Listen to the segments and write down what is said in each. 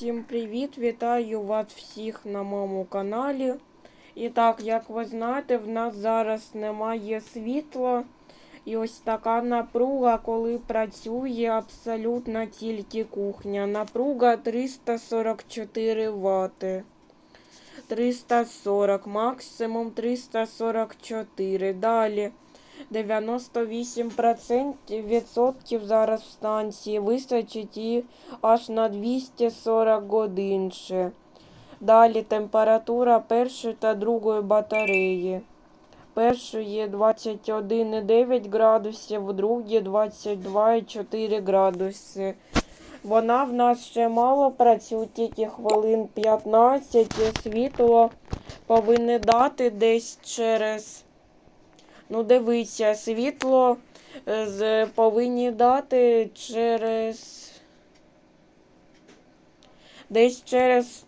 всім привіт! Вітаю вас всіх на моєму каналі. І так, як ви знаєте, в нас зараз немає світла. І ось така напруга, коли працює абсолютно тільки кухня. Напруга 344 Вт. 340, максимум 344. Далі 98% відсотків зараз в станції вистачить і аж на 240 годин ще. Далі температура першої та другої батареї. Першої 21,9 градусів, в другій 22,4 градуси. Вона в нас ще мало працює, тільки хвилин 15. і Світло повинне дати десь через. Ну, дивіться, світло е, повинні дати через. Десь через.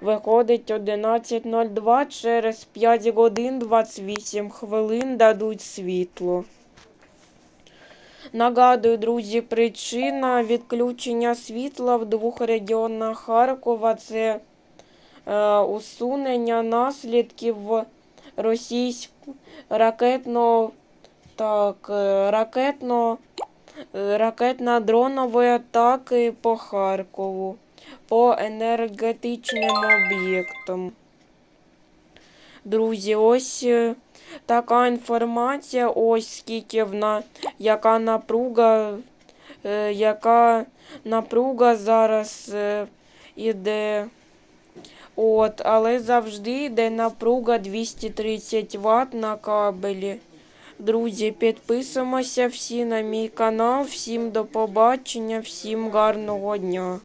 Виходить 11.02, через 5 годин 28 хвилин дадуть світло. Нагадую, друзі, причина відключення світла в двох регіонах Харкова це е, усунення наслідків російського ракетно, так, е, ракетно, е, ракетно-дронової атаки по Харкову, по енергетичним об'єктам. Друзі, ось е, така інформація, ось скільки вона, яка напруга, яка напруга зараз іде. От, але завжди йде напруга 230 Вт на кабелі. Друзі, підписуємося всі на мій канал. Всім до побачення, всім гарного дня.